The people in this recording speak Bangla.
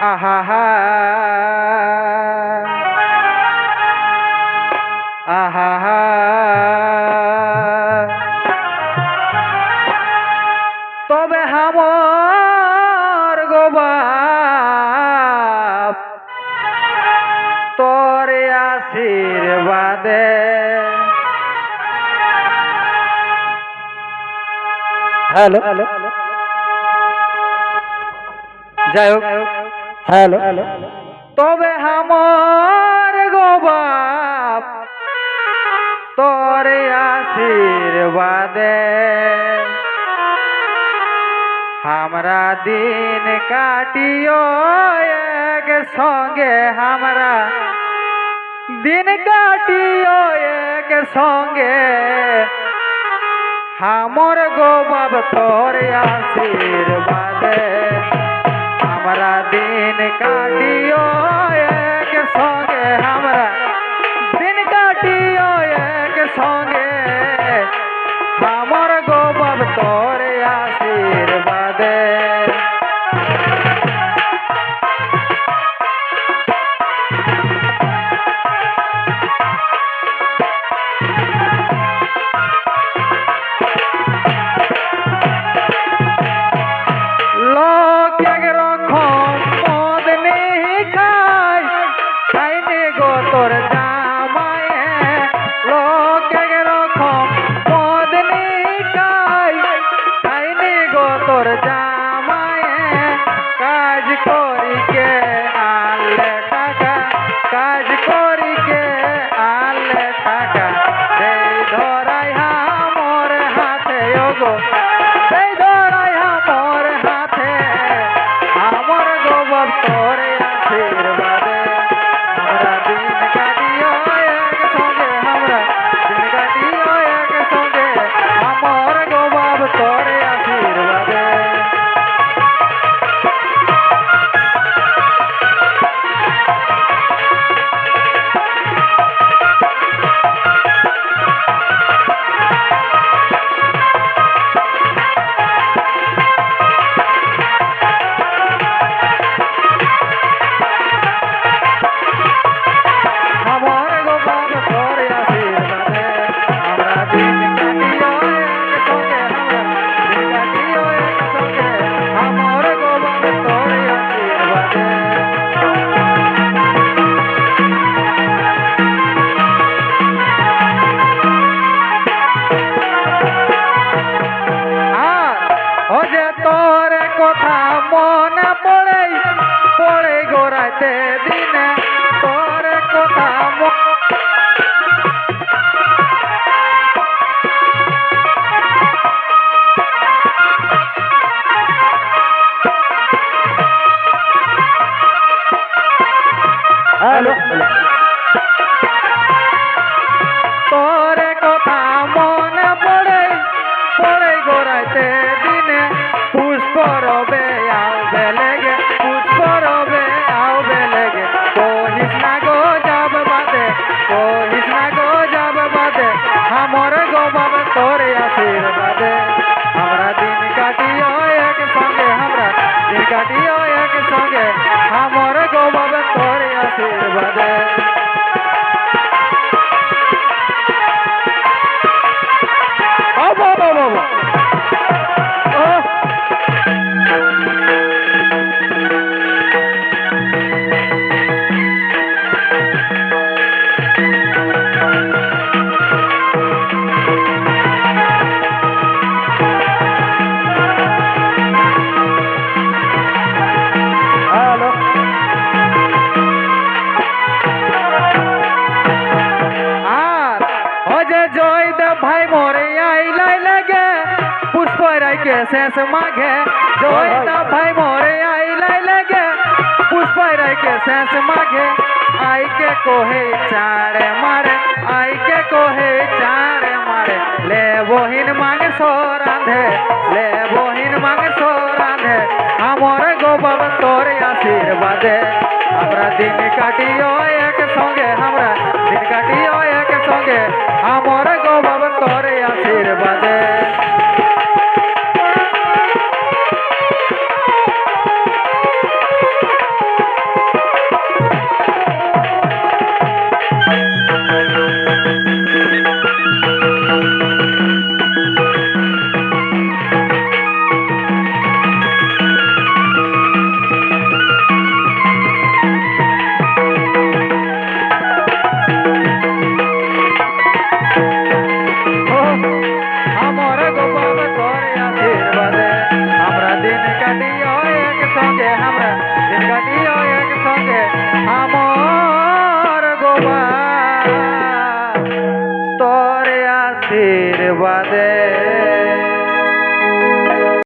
আহা আহা হা তবে হামর গোবাপ তোর আশীর্বাদে। Hello hello. যাই হোক। হ্যাঁ, হ্যালো। তবে আমার গোবাপ তোরে আশীর্বাদে। আমরা দিন কাটিও এক সঙ্গে, আমরা দিন কাটিও এক সঙ্গে। আমার গো বাব তোর আশীর্বাদে। हमरा दिन काटियो एक संगे কাজ করিকে আলে টাকা সেই ধরাই আমার হাতে ওগো সেই ধরাই আমার হাতে আমার গোবর তোরে আশীর্বাদে। গোড়াইতে কাটিও এক সঙ্গে। আমার গো বাবা তোর আশীর্বাদে शेष मागे जो भाई मोरे आई ले लगे पुष्प के शेष मागे। आई के कोहे चारे मारे आई के कोहे चारे मारे। ले बोहिन मांगे सो राधे ले बोहिन मांगे सो राधे। हमारे गो बाबा तोरे आशीर्वादे। हमरा दिन काटियो एक